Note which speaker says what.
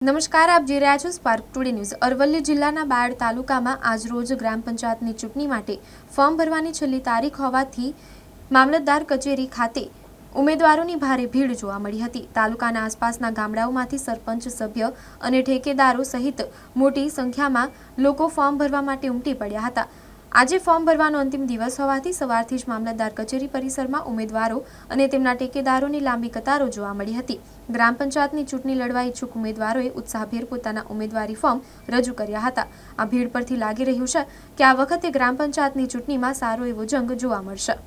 Speaker 1: નમસ્કાર, આપ જોઈ રહ્યા છો સ્પાર્ક ટુડે ન્યૂઝ અરવલ્લી જિલ્લાના બાયડ તાલુકામાં આજરોજ ગ્રામ પંચાયતની ચૂંટણી માટે ફોર્મ ભરવાની છેલ્લી તારીખ હોવાથી મામલતદાર કચેરી ખાતે ઉમેદવારોની ભારે ભીડ જોવા મળી હતી. તાલુકાના આસપાસના ગામડાઓમાંથી સરપંચ, સભ્ય અને ઠેકેદારો સહિત મોટી સંખ્યામાં લોકો ફોર્મ ભરવા માટે ઉમટી પડ્યા હતા. આજે ફોર્મ ભરવાનો અંતિમ દિવસ હોવાથી સવારથી જ મામલતદાર કચેરી પરિસરમાં ઉમેદવારો અને તેમના ટેકેદારોની લાંબી કતારો જોવા મળી હતી. ગ્રામ પંચાયતની ચૂંટણી લડવા ઇચ્છુક ઉમેદવારોએ ઉત્સાહભેર પોતાના ઉમેદવારી ફોર્મ રજૂ કર્યા હતા. આ ભીડ પરથી લાગી રહ્યું છે કે આ વખતે ગ્રામ પંચાયતની ચૂંટણીમાં સારો એવો જંગ જોવા મળશે.